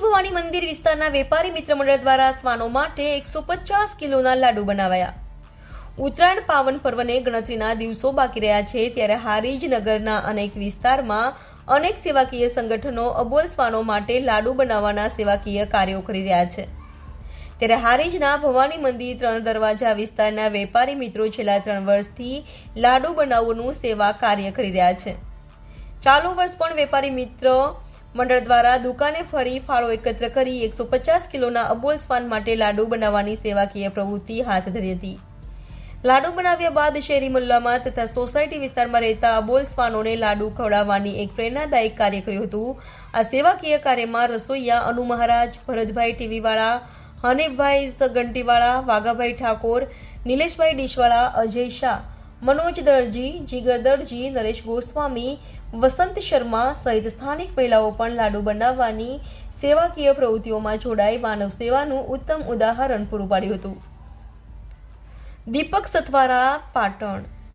ભવાની મંદિર વિસ્તારના વેપારી મિત્ર મંડળ દ્વારા શ્વાનો માટે એકસો પચાસ કિલોના લાડુ બનાવાયા. ઉત્તરાયણ પાવન પર્વને ગણતરીના દિવસો બાકી રહ્યા છે ત્યારે હારીજ નગરના અનેક વિસ્તારમાં અનેક સેવાકીય સંગઠનો અબોલ શ્વાનો માટે લાડુ બનાવવાના સેવાકીય કાર્યો કરી રહ્યા છે. ત્યારે હારીજના ભવાની મંદિર ત્રણ દરવાજા વિસ્તારના વેપારી મિત્રો છેલ્લા ત્રણ વર્ષથી લાડુ બનાવવાનું સેવા કાર્ય કરી રહ્યા છે. ચાલુ વર્ષ પણ વેપારી મિત્રો મંડળ દ્વારા દુકાને ફરી ફાળો એકત્ર કરી એકસો પચાસ કિલોના અબોલ સ્વાન માટે લાડુ બનાવવાની સેવાકીય પ્રવૃત્તિ હાથ ધરી હતી. લાડુ બનાવ્યા બાદ શેરી મુલ્લામાં તથા સોસાયટી વિસ્તારમાં રહેતા અબોલ શ્વાનોને લાડુ ખવડાવવાની એક પ્રેરણાદાયક કાર્ય કર્યું હતું. આ સેવાકીય કાર્યમાં રસોઈયા અનુ મહારાજ, ભરતભાઈ ટીવીવાળા, હનીફભાઈ સગંટીવાળા, વાઘાભાઈ ઠાકોર, નિલેશભાઈ ડીશવાળા, અજય શાહ મનોજ દરજી, જીગર દરજી, નરેશ ગોસ્વામી, વસંત શર્મા સહિત સ્થાનિક મહિલાઓ પણ લાડુ બનાવવાની સેવાકીય પ્રવૃત્તિઓમાં જોડાઈ માનવ સેવાનું ઉત્તમ ઉદાહરણ પૂરું પાડ્યું હતું. દીપક સથવારા પાટણ